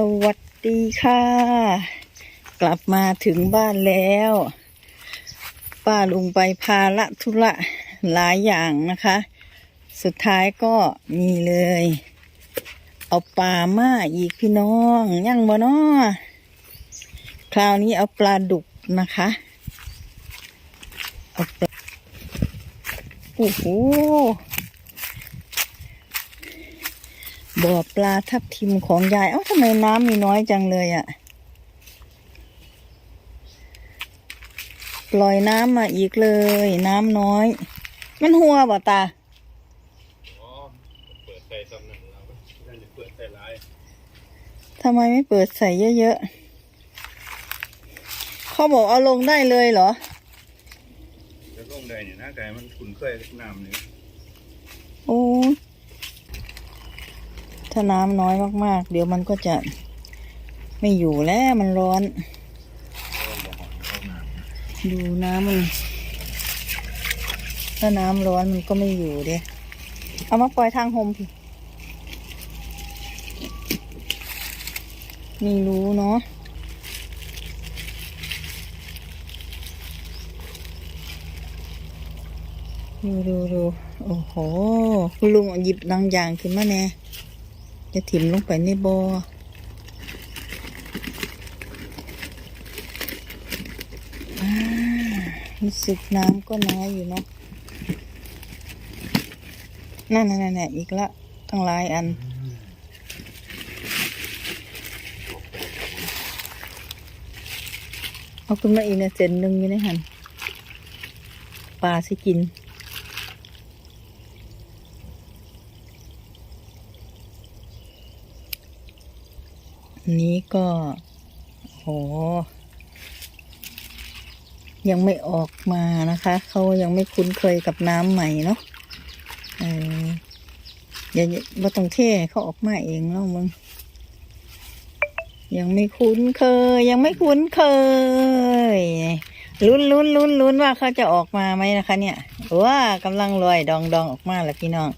สวัสดีค่ะ กลับมาถึงบ้านแล้ว ป้าลุงไปพาละธุระหลายอย่างนะคะ สุดท้ายก็มีเลย เอาปลามาอีกพี่น้องยังบ่นาะคราวนี้เอาปลาดุกนะคะเอาปลาโอ้โห บ่อปลาทับทิมของยาย เอ้าทำไมน้ำมีน้อยจังเลยอะ่ะ ปล่อยน้ำมาอีกเลย น้ำน้อย มันหัวบ่ตาอ๋อเปิดใส่สำนักเราได้จะเปิดใส่ลายทำไมไม่เปิดใส่เยอะๆเขาบอกเอาลงได้เลยเหรอแล้วลงได้เนี่ยนะแต่มันคุ้นเคยกับน้ำนี่โอ้ย ถ้าน้ำน้อยมากๆ เดี๋ยวมันก็จะไม่อยู่แล้วมันร้อน ดูน้ำมัน ถ้าน้ำร้อนมันก็ไม่อยู่เด้เอามาปล่อยทางโฮมพี่ไม่รู้เนาะดูดูดูโอ้โห คุณลุงหยิบดังอย่างขึ้นมาแน่ จะถิ่มลงไปในบ่ออารู้สึกน้ำก็น้อยอยู่เนาะนั่นนั่นนั่นอีกละทั้งหลายอัน เอาขึ้นมาอีกนะเซนหนึ่งอยู่ในหันปลาสิกิน นี้ก็โหยังไม่ออกมานะคะ เขายังไม่คุ้นเคยกับน้ำใหม่เนาะเอออย่าบ่ต้องเท่เขาออกมาเองเนาะมึง ยังไม่คุ้นเคย ยังไม่คุ้นเคยลุ้นลุ้นลุ้นลุ้นว่าเขาจะออกมาไหมนะคะ เนี่ยว้ากำลังลอยดองดองออกมาแล้วพี่น้อง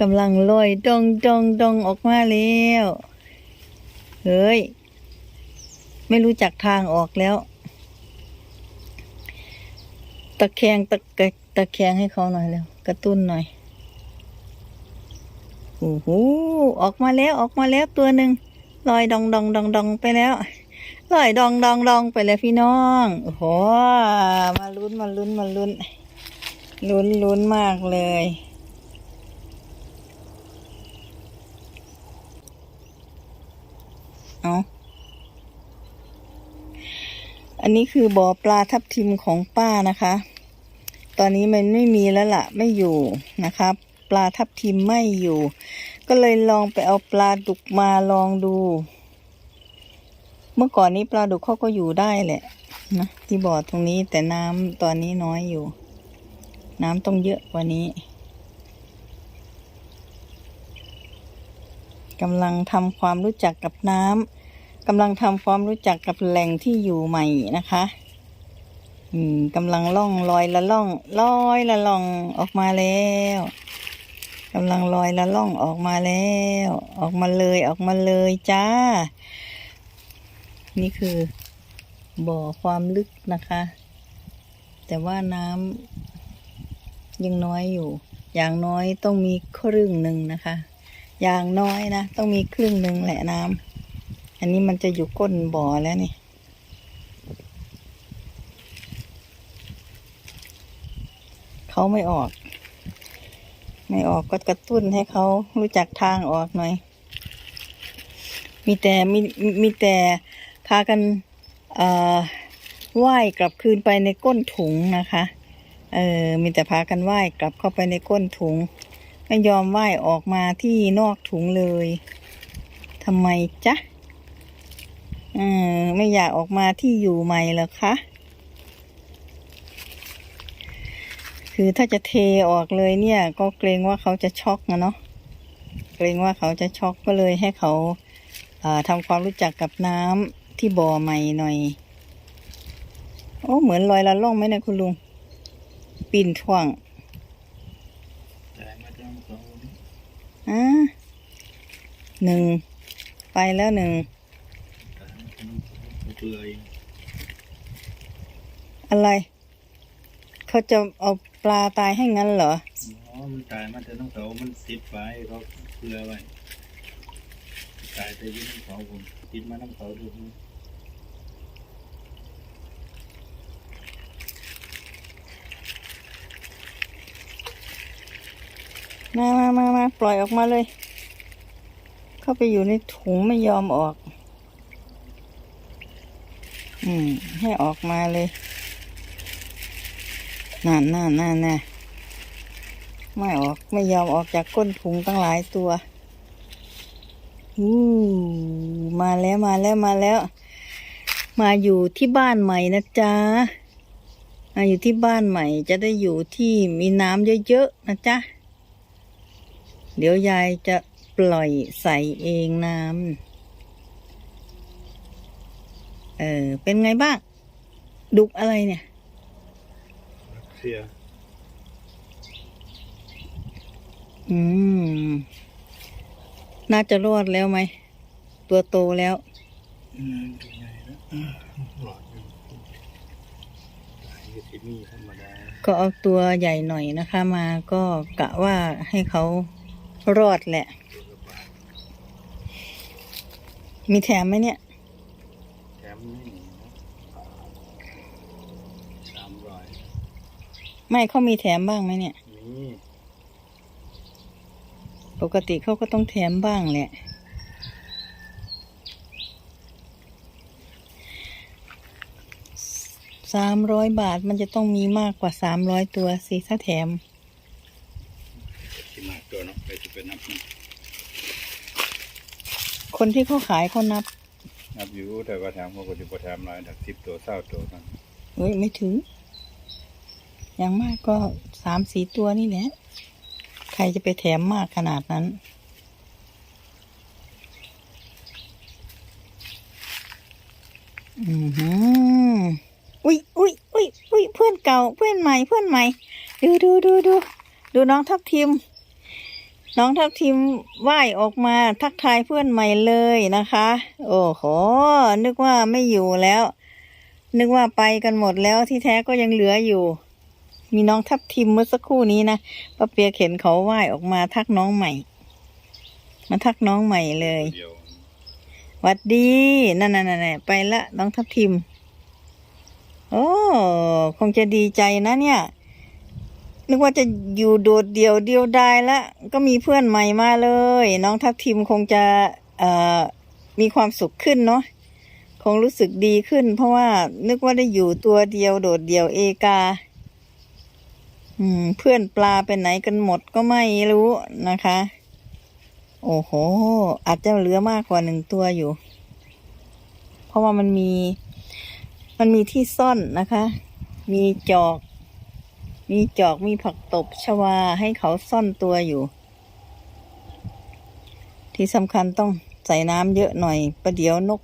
กำลังลอยดองดองดองออกมาแล้ว เฮ้ย ไม่รู้จักทางออกแล้ว ตะแคงตะกะตะแคงให้เขาหน่อยแล้ว กระตุ้นหน่อยโอ้โหออกมาแล้วออกมาแล้วตัวหนึ่งลอยดองดองดองดองไปแล้วลอยดองดองดองไปแล้วพี่น้องโอ้โหมาลุ้นมาลุ้นมาลุ้นลุ้นลุ้นมากเลย เอาอันนี้คือบ่อปลาทับทิมของป้านะคะ ตอนนี้มันไม่มีแล้วล่ะ ไม่อยู่นะคะปลาทับทิมไม่อยู่ ก็เลยลองไปเอาปลาดุกมาลองดู เมื่อก่อนนี้ปลาดุกเขาก็อยู่ได้แหละนะที่บ่อตรงนี้แต่น้ำตอนนี้น้อยอยู่ น้ำต้องเยอะกว่านี้ กำลังทำความรู้จักกับน้ำกำลังทำความรู้จักกับแหล่งที่อยู่ใหม่นะคะอืมกำลังล่องลอยละล่องลอยละล่องออกมาแล้วกำลังลอยละล่องออกมาแล้ว ออกมาเลยออกมาเลยจ้า นี่คือบ่อความลึกนะคะ แต่ว่าน้ำยังน้อยอยู่ อย่างน้อยต้องมีครึ่งหนึ่งนะคะ อย่างน้อยนะ ต้องมีครึ่งหนึ่งแหละน้ำอันนี้มันจะอยู่ก้นบ่อแล้วนี่เขาไม่ออก ไม่ออกก็กระตุ้นให้เขารู้จักทางออกหน่อย มีแต่มีมีแต่พากันว่ายกลับคืนไปในก้นถุงนะคะ เออมีแต่พากันว่ายกลับเข้าไปในก้นถุง ไม่ยอมว่ายออกมาที่นอกถุงเลยทำไมจ๊ะเออไม่อยากออกมาที่อยู่ใหม่หรอคะ คือถ้าจะเทออกเลยเนี่ย ก็เกรงว่าเขาจะช็อกนะเนาะ เกรงว่าเขาจะช็อกก็เลยให้เขาเอ่อทำความรู้จักกับน้ำที่บ่อใหม่หน่อย โอ้ เหมือนลอยละล่องไหมนะคุณลุงปีนท่วง แต่มาจังส อ่าหนึ่ง ไปแล้วหนึ่ง อะไร เขาจะเอาปลาตายให้งั้นเหรออ๋อมันตายมาแต่น้ำเขามันติดไว้เขาเปื่อไว้ตายแต่ยืนน้ำเขาผมติดมาน้ำเขาดู มา มาปล่อยออกมาเลย เข้าไปอยู่ในถุงไม่ยอมออก อืม ให้ออกมาเลยนั่นนั่นนั่นน่ไม่ออกไม่ยอมออกจากก้นถุงตั้งหลายตัวอู้มาแล้วมาแล้วมาแล้ว มาอยู่ที่บ้านใหม่นะจ๊ะมาอยู่ที่บ้านใหม่ จะได้อยู่ที่มีน้ำเยอะๆนะจ๊ะ เดี๋ยวยายจะปล่อยใส่เองน้ำ เออ เป็นไงบ้าง ดุกอะไรเนี่ยเสียอืม น่าจะรอดแล้วไหม ตัวโตแล้วอืมตัวใหญ่แล้วหลอดอยู่หลายอยู่ที่นี่ธรรมดาก็เอาตัวใหญ่หน่อยนะคะ มาก็กะว่าให้เขา รอดแหละ มีแถมไหมเนี่ย แถมนี่สามร้อยไม่เขามีแถมบ้างไหมเนี่ยนี่ปกติเขาก็ต้องแถมบ้างแหละ สามร้อยบาทมันจะต้องมีมากกว่าสามร้อยตัวสิถ้าแถม ที่มากตัวเนาะไปจะเป็นนับนี่คนที่เขาขายเขานับ นับอยู่แต่ว่าแถมเขาก็จะพอแถมหลายถักสิบตัวเศร้าตัวกันเฮ้ยไม่ถึง อย่างมากก็สามสี่ตัวนี่แหละ ใครจะไปแถมมากขนาดนั้น อือหืออุ้ยอุ้ยอุ้ยอุ้ยเพื่อนเก่า เพื่อนใหม่ เพื่อนใหม่ ดูดูดูดูดูน้องทับทิม น้องทับทิมว่ายออกมาทักทายเพื่อนใหม่เลยนะคะ โอ้โห นึกว่าไม่อยู่แล้ว นึกว่าไปกันหมดแล้วที่แท้ก็ยังเหลืออยู่ มีน้องทับทิมเมื่อสักครู่นี้นะป้าเปียกเห็นเขาว่ายออกมาทักน้องใหม่ มาทักน้องใหม่เลยวหวัดดี นั่นน่ะๆๆไปละน้องทับทิม โอ้ คงจะดีใจนะเนี่ย นึกว่าจะอยู่โดดเดี่ยวเดียวดายละก็มีเพื่อนใหม่มาเลย น้องทับทิมคงจะมีความสุขขึ้นเนาะคงรู้สึกดีขึ้น เพราะว่านึกว่าได้อยู่ตัวเดียวโดดเดี่ยวเอกา อืม เพื่อนปลาไปไหนกันหมดก็ไม่รู้นะคะ โอ้โห อาจจะเหลือมากกว่าหนึ่งตัวอยู่ เพราะว่ามันมี มันมีที่ซ่อนนะคะ มีจอก มีจอกมีผักตบชวาให้เขาซ่อนตัวอยู่ ที่สำคัญต้องใส่น้ำเยอะหน่อย ประเดี๋ยวนก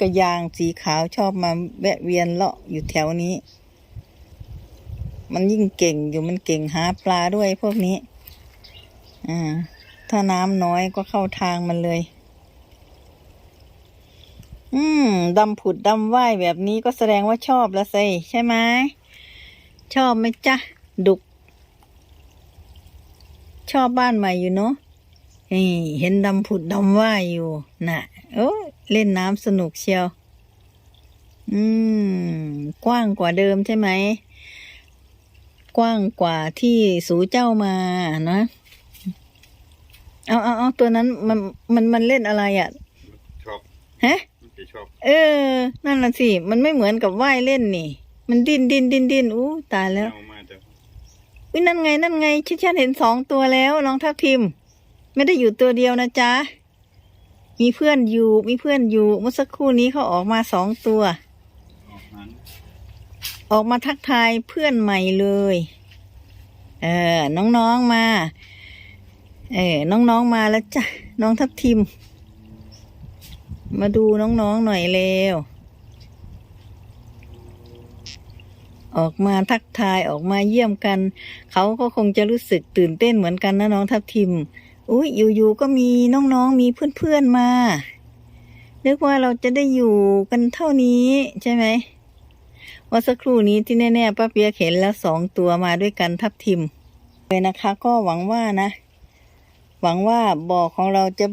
กระยางสีขาวชอบมาแวะเวียนเลาะอยู่แถวนี้ มันยิ่งเก่งอยู่มันเก่งหาปลาด้วยพวกนี้ อ่า ถ้าน้ำน้อยก็เข้าทางมันเลย อืมดำผุดดำว่ายแบบนี้ก็แสดงว่าชอบละสิใช่ไหม ชอบไหมจ๊ะ ดุก ชอบบ้านใหม่อยู่เนาะนี่เห็นดำผุดดำว่ายอยู่ น่ะ โอ้ยเล่นน้ำสนุกเชียว อืม กว้างกว่าเดิมใช่ไหม กว้างกว่าที่สูเจ้ามานะเอาเอาเอาตัวนั้นมันมันมันเล่นอะไรอะชอบฮะมันจะชอบเออ นั่นน่ะสิ มันไม่เหมือนกับว่ายเล่นนี่ มันดิ้นดิ้นดิ้นดิ้นอู้ตายแล้ว เอามาแต่อุ้ยนั่นไงนั่นไงชิชันเห็นสองตัวแล้วน้องทัพทิม ไม่ได้อยู่ตัวเดียวนะจ๊ะ มีเพื่อนอยู่มีเพื่อนอยู่เมื่อสักครู่นี้เขาออกมาสองตัว ออกนั้นออกมาทักทายเพื่อนใหม่เลย เออ น้องๆมา เออ น้องๆมาแล้วจ้ะ น้องทับทิม มาดูน้องๆหน่อยเร็ว ออกมาทักทายออกมาเยี่ยมกัน เขาก็คงจะรู้สึกตื่นเต้นเหมือนกันนะน้องทับทิม อุ้ยอยู่ๆก็มีน้องๆมีเพื่อนๆมานึกว่าเราจะได้อยู่กันเท่านี้ใช่ไหมว่าสักครู่นี้ที่แน่ๆป้าเปียกเห็นแล้วสองตัวมาด้วยกันทับทิมเลยนะคะ ก็หวังว่านะ หวังว่าบ่อของเราจะ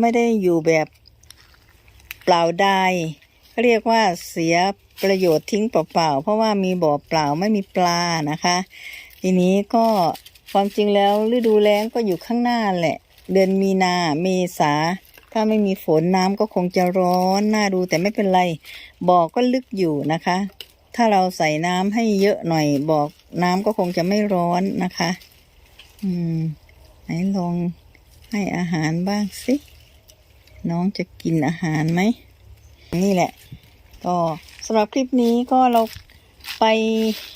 ไม่ได้อยู่แบบเปล่าไดาย เขาเรียกว่าเสียประโยชน์ทิ้งเปล่าๆ เพราะว่ามีบ่อเปล่าไม่มีปลานะคะ ทีนี้ก็ความจริงแล้วฤดูแล้งก็อยู่ข้างหน้าแหละ เดือนมีนาเมษา ถ้าไม่มีฝนน้ำก็คงจะร้อนน่าดูแต่ไม่เป็นไรบ่อก็ลึกอยู่นะคะ ถ้าเราใส่น้ำให้เยอะหน่อยบ่อน้ำก็คงจะไม่ร้อนนะคะ อืม ไหนลองให้อาหารบ้างสิ น้องจะกินอาหารไหม นี่แหละ ก็สำหรับคลิปนี้ก็เราไป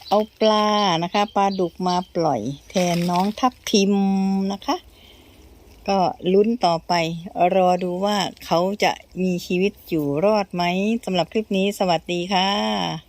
เอาปลานะคะปลาดุกมาปล่อยแทนน้องทับทิมนะคะ ก็ลุ้นต่อไป รอดูว่าเขาจะมีชีวิตอยู่รอดไหมสำหรับคลิปนี้สวัสดีค่ะ